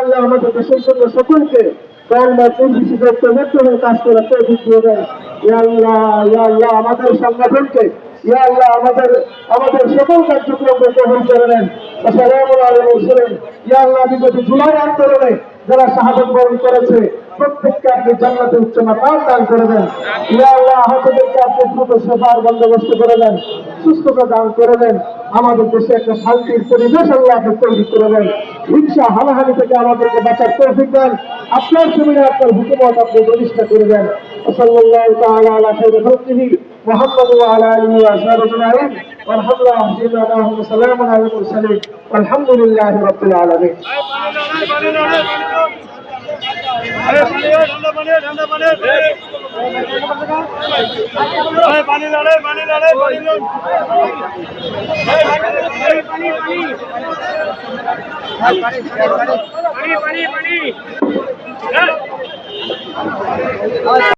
আল্লাহ আমাদের দেশের জন্য সকলকে কাজ করার তৌফিক ইয়া আল্লাহ আল্লাহ আমাদের সংগঠনকে যারা শাহাদত বরণ করেছে, প্রত্যেককে আপনি জান্নাতে দান করে দেন। ইয়া আল্লাহ আহতদেরকে আপনি দ্রুত সেবার বন্দোবস্ত করে দেন, সুস্থতা দান করে দেন। আমাদের দেশে একটা শান্তির পরিবেশ আল্লাহ আপনি তৈরি করে দেন হিংসা হানাহানি থেকে আমাদেরকে বাঁচার তৌফিক দেন আপনার সুবিধা আপনার হুকুমত আপনি প্রতিষ্ঠা করে দেন সাল্লাল্লাহু তাআলা আলা খাইরি খালকিহি محمد وعلى اله واصحابه اجمعين والحمد لله اللهم وسلام على المرسلين والحمد لله رب العالمين পানি লড়ে পানি লড়ে পানি পানি পানি পানি।